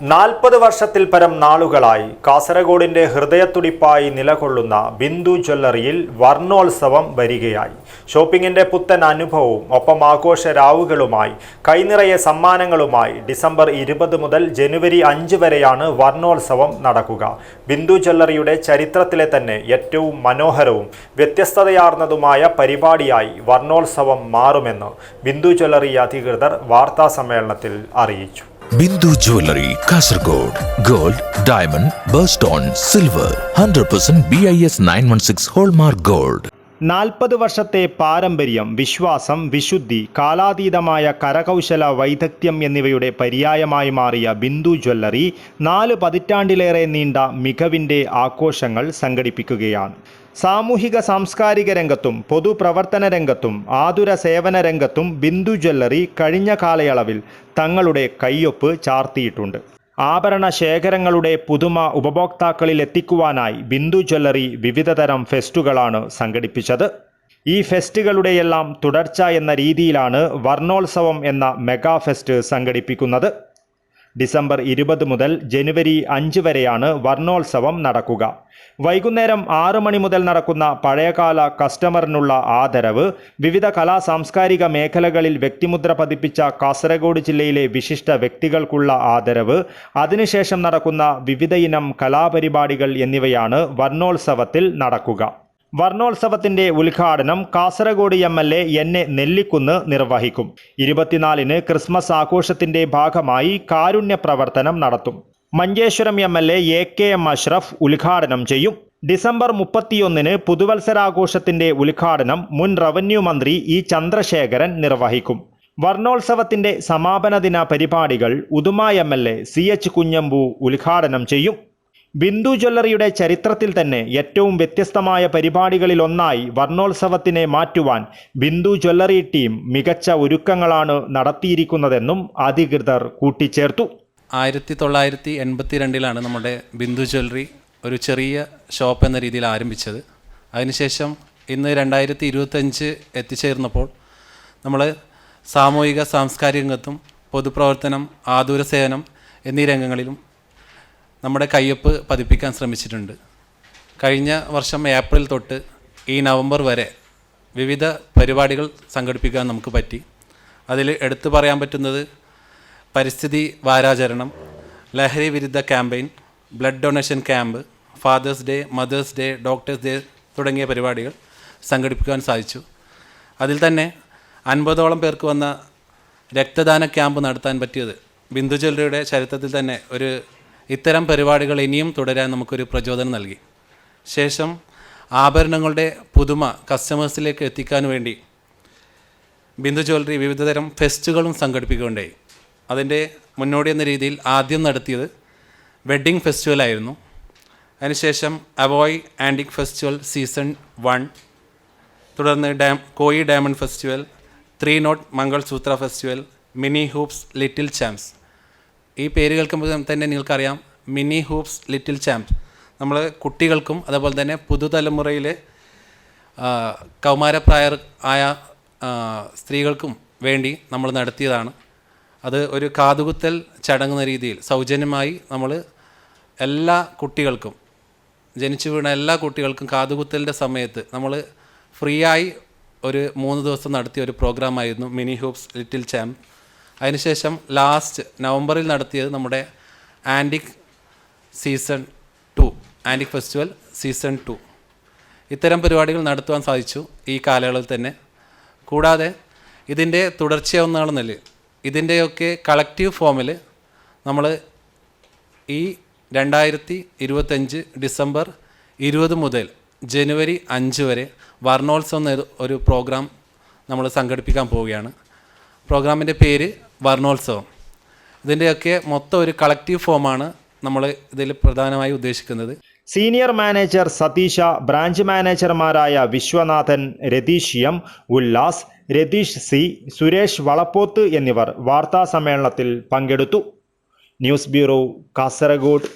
നാൽപ്പത് വർഷത്തിൽ പരം നാളുകളായി കാസർഗോഡിന്റെ ഹൃദയത്തുടിപ്പായി നിലകൊള്ളുന്ന ബിന്ദു ജ്വല്ലറിയിൽ വർണോത്സവം വരികയായി. ഷോപ്പിംഗിന്റെ പുത്തൻ അനുഭവവും ഒപ്പം ആഘോഷ രാവുകളുമായി കൈനിറയെ സമ്മാനങ്ങളുമായി ഡിസംബർ ഇരുപത് മുതൽ ജനുവരി അഞ്ച് വരെയാണ് വർണോത്സവം നടക്കുക. ബിന്ദു ജ്വല്ലറിയുടെ ചരിത്രത്തിലെ തന്നെ ഏറ്റവും മനോഹരവും വ്യത്യസ്തതയാർന്നതുമായ പരിപാടിയായി വർണോത്സവം മാറുമെന്ന് ബിന്ദു ജ്വല്ലറി അധികൃതർ വാർത്താ സമ്മേളനത്തിൽ അറിയിച്ചു. Bindu jewellery Kasaragod. Gold diamond birthstone silver. Hundred percent B I S nine one six hallmark gold. നാൽപ്പത് വർഷത്തെ പാരമ്പര്യം വിശ്വാസം വിശുദ്ധി കാലാതീതമായ കരകൗശല വൈദഗ്ധ്യം എന്നിവയുടെ പര്യായമായി മാറിയ ബിന്ദു ജ്വല്ലറി നാല് പതിറ്റാണ്ടിലേറെ നീണ്ട മികവിന്റെ ആഘോഷങ്ങൾ സംഘടിപ്പിക്കുകയാണ്. സാമൂഹിക സാംസ്കാരിക രംഗത്തും പൊതുപ്രവർത്തന രംഗത്തും ആതുര സേവന രംഗത്തും ബിന്ദു ജ്വല്ലറി കഴിഞ്ഞ കാലയളവിൽ തങ്ങളുടെ കയ്യൊപ്പ് ചാർത്തിയിട്ടുണ്ട്. ആഭരണ ശേഖരങ്ങളുടെ പുതുമ ഉപഭോക്താക്കളിൽ എത്തിക്കുവാനായി ബിന്ദു ജ്വല്ലറി വിവിധതരം ഫെസ്റ്റുകളാണ് സംഘടിപ്പിച്ചത്. ഈ ഫെസ്റ്റുകളുടെയെല്ലാം തുടർച്ച എന്ന രീതിയിലാണ് വർണോത്സവം എന്ന മെഗാ ഫെസ്റ്റ് സംഘടിപ്പിക്കുന്നത്. ഡിസംബർ ഇരുപത് മുതൽ ജനുവരി അഞ്ച് വരെയാണ് വർണോത്സവം നടക്കുക. വൈകുന്നേരം ആറ് മണി മുതൽ നടക്കുന്ന പഴയകാല കസ്റ്റമറിനുള്ള ആദരവ് വിവിധ കലാ സാംസ്കാരിക മേഖലകളിൽ വ്യക്തിമുദ്ര പതിപ്പിച്ച കാസർഗോഡ് ജില്ലയിലെ വിശിഷ്ട വ്യക്തികൾക്കുള്ള ആദരവ് അതിനുശേഷം നടക്കുന്ന വിവിധയിനം കലാപരിപാടികൾ എന്നിവയാണ് വർണോത്സവത്തിൽ നടക്കുക. വർണോത്സവത്തിന്റെ ഉദ്ഘാടനം Kasaragod M L A N A Nellikkunnu നിർവഹിക്കും. ഇരുപത്തിനാലിന് ക്രിസ്മസ് ആഘോഷത്തിന്റെ ഭാഗമായി കാരുണ്യ പ്രവർത്തനം നടത്തും. Manjeshwaram M L A A K M Ashraf ഉദ്ഘാടനം ചെയ്യും. ഡിസംബർ മുപ്പത്തിയൊന്നിന് പുതുവത്സരാഘോഷത്തിന്റെ ഉദ്ഘാടനം മുൻ റവന്യൂ മന്ത്രി ഇ ചന്ദ്രശേഖരൻ നിർവഹിക്കും. വർണോത്സവത്തിന്റെ സമാപന ദിന പരിപാടികൾ Uduma M L A C H Kunhambu ഉദ്ഘാടനം ചെയ്യും. ബിന്ദു ജ്വല്ലറിയുടെ ചരിത്രത്തിൽ തന്നെ ഏറ്റവും വ്യത്യസ്തമായ പരിപാടികളിലൊന്നായി വർണോത്സവത്തിനെ മാറ്റുവാൻ ബിന്ദു ജ്വല്ലറി ടീം മികച്ച ഒരുക്കങ്ങളാണ് നടത്തിയിരിക്കുന്നതെന്നും അധികൃതർ കൂട്ടിച്ചേർത്തു. ആയിരത്തി തൊള്ളായിരത്തി എൺപത്തി രണ്ടിലാണ് നമ്മുടെ ബിന്ദു ജ്വല്ലറി ഒരു ചെറിയ ഷോപ്പ് എന്ന രീതിയിൽ ആരംഭിച്ചത്. അതിനുശേഷം ഇന്ന് രണ്ടായിരത്തി ഇരുപത്തഞ്ച് എത്തിച്ചേർന്നപ്പോൾ നമ്മൾ സാമൂഹിക സാംസ്കാരിക രംഗത്തും പൊതുപ്രവർത്തനം ആതുര സേവനം എന്നീ രംഗങ്ങളിലും നമ്മുടെ കയ്യൊപ്പ് പതിപ്പിക്കാൻ ശ്രമിച്ചിട്ടുണ്ട്. കഴിഞ്ഞ വർഷം ഏപ്രിൽ തൊട്ട് ഈ നവംബർ വരെ വിവിധ പരിപാടികൾ സംഘടിപ്പിക്കാൻ നമുക്ക് പറ്റി. അതിൽ എടുത്തു പറയാൻ പറ്റുന്നത് പരിസ്ഥിതി വാരാചരണം ലഹരി വിരുദ്ധ campaign blood donation camp father's day mother's day doctors' day തുടങ്ങിയ പരിപാടികൾ സംഘടിപ്പിക്കാൻ സാധിച്ചു. അതിൽ തന്നെ അൻപതോളം പേർക്ക് വന്ന രക്തദാന ക്യാമ്പ് നടത്താൻ പറ്റിയത് ബിന്ദു ജ്വല്ലറിയുടെ ചരിത്രത്തിൽ തന്നെ ഒരു ഇത്തരം പരിപാടികൾ ഇനിയും തുടരാൻ നമുക്കൊരു പ്രചോദനം നൽകി. ശേഷം ആഭരണങ്ങളുടെ പുതുമ കസ്റ്റമേഴ്സിലേക്ക് എത്തിക്കാൻ വേണ്ടി ബിന്ദു ജ്വല്ലറി വിവിധതരം ഫെസ്റ്റുകളും സംഘടിപ്പിക്കുകയുണ്ടായി. അതിന്റെ മുന്നോടി എന്ന രീതിയിൽ ആദ്യം നടത്തിയത് വെഡ്ഡിംഗ് ഫെസ്റ്റിവലായിരുന്നു അതിനുശേഷം അവോയ് ആന്റിക് ഫെസ്റ്റിവൽ സീസൺ വൺ തുടർന്ന് ഡാം കോയി diamond festival three note mangalsutra festival mini hoops little champs ഈ പേര് കേൾക്കുമ്പോൾ തന്നെ നിങ്ങൾക്കറിയാം മിനി ഹൂപ്സ് ലിറ്റിൽ ചാമ്പ് നമ്മൾ കുട്ടികൾക്കും അതുപോലെ തന്നെ പുതുതലമുറയിലെ കൗമാരപ്രായർ ആയ സ്ത്രീകൾക്കും വേണ്ടി നമ്മൾ നടത്തിയതാണ്. അത് ഒരു കാതുകുത്തൽ ചടങ്ങുന്ന രീതിയിൽ സൗജന്യമായി നമ്മൾ എല്ലാ കുട്ടികൾക്കും ജനിച്ചു വീണ എല്ലാ കുട്ടികൾക്കും കാതുകുത്തലിന്റെ സമയത്ത് നമ്മൾ ഫ്രീ ആയി ഒരു മൂന്ന് ദിവസം നടത്തിയ ഒരു പ്രോഗ്രാമായിരുന്നു മിനി ഹൂപ്സ് ലിറ്റിൽ ചാമ്പ് അതിനുശേഷം ലാസ്റ്റ് നവംബറിൽ നടത്തിയത് നമ്മുടെ antique season two antique festival season two. ഇത്തരം പരിപാടികൾ നടത്തുവാൻ സാധിച്ചു ഈ കാലയളവിൽ തന്നെ. കൂടാതെ ഇതിന്റെ തുടർച്ചയൊന്നാണെന്നല്ല ഇതിന്റെയൊക്കെ കളക്റ്റീവ് ഫോമിൽ നമ്മൾ ഈ രണ്ടായിരത്തി ഇരുപത്തഞ്ച് ഡിസംബർ ഇരുപത് മുതൽ ജനുവരി അഞ്ച് വരെ വർണോത്സവം എന്ന ഒരു പ്രോഗ്രാം നമ്മൾ സംഘടിപ്പിക്കാൻ പോവുകയാണ്. പ്രോഗ്രാമിന്റെ പേര് വർണോത്സവം. ഇതിന്റെയൊക്കെ മൊത്തം ഒരു കളക്റ്റീവ് ഫോമാണ് നമ്മൾ ഇതിൽ പ്രധാനമായി ഉദ്ദേശിക്കുന്നത്. സീനിയർ മാനേജർ സതീഷ ബ്രാഞ്ച് മാനേജർമാരായ വിശ്വനാഥൻ രതീഷ് എം ഉല്ലാസ് രതീഷ് സി സുരേഷ് വളപ്പോത്ത് എന്നിവർ വാർത്താ സമ്മേളനത്തിൽ പങ്കെടുത്തു. News bureau Kasaragod.